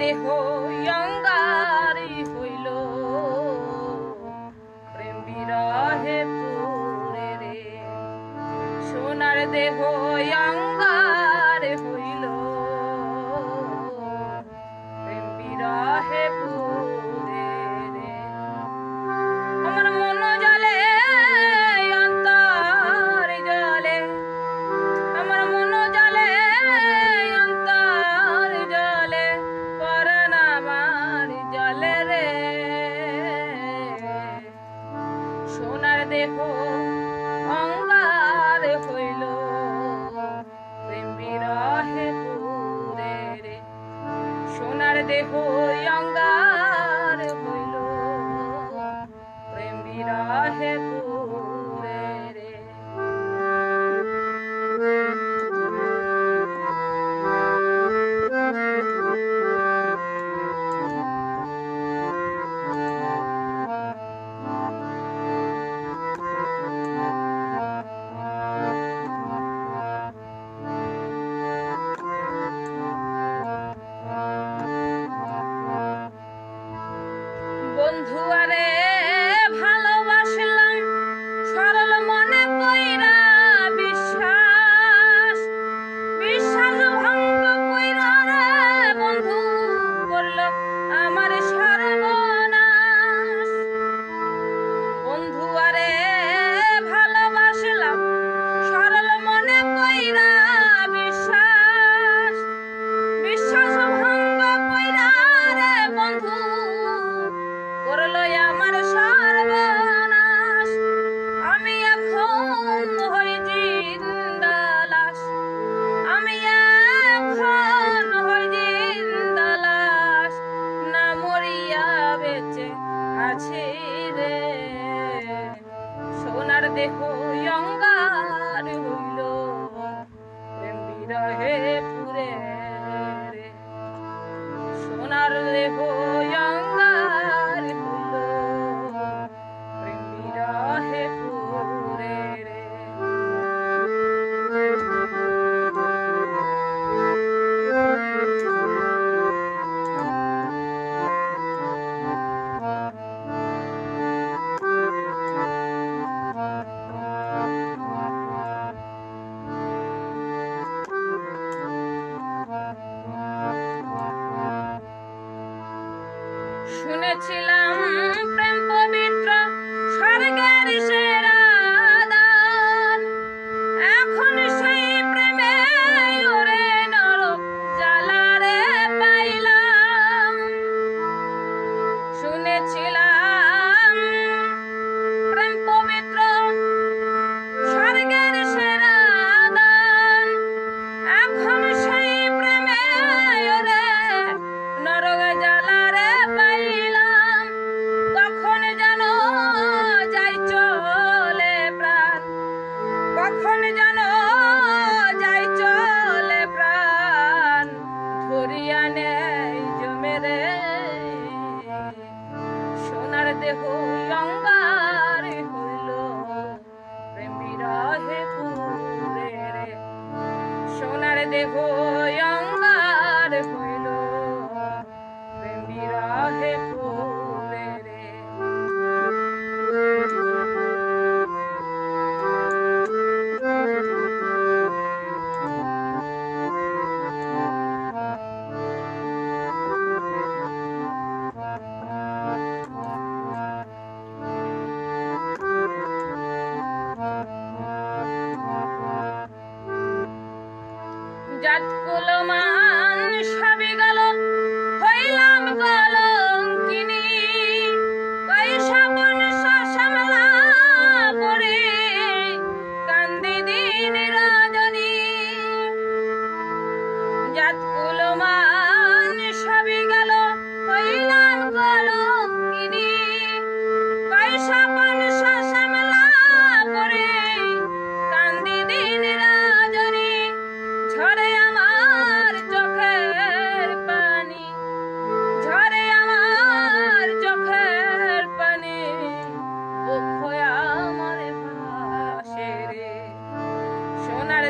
দেহ অঙ্গারি হইল। প্রেম বিরহে পুরে রে। সোনার দেহ অঙ্গ Jaipur. 我了呀。শুনেছিলাম প্রেম পবিত্র স্বর্গের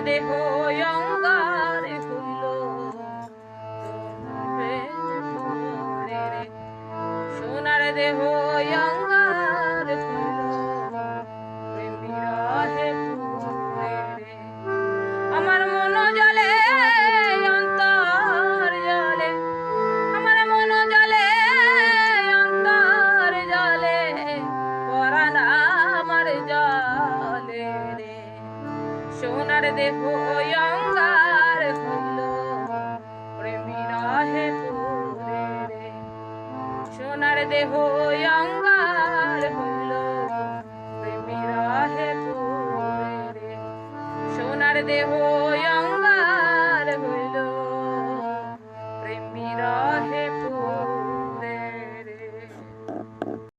দেহ অঙ্গার হইল সোনার দেহ অঙ্গার verde joyas.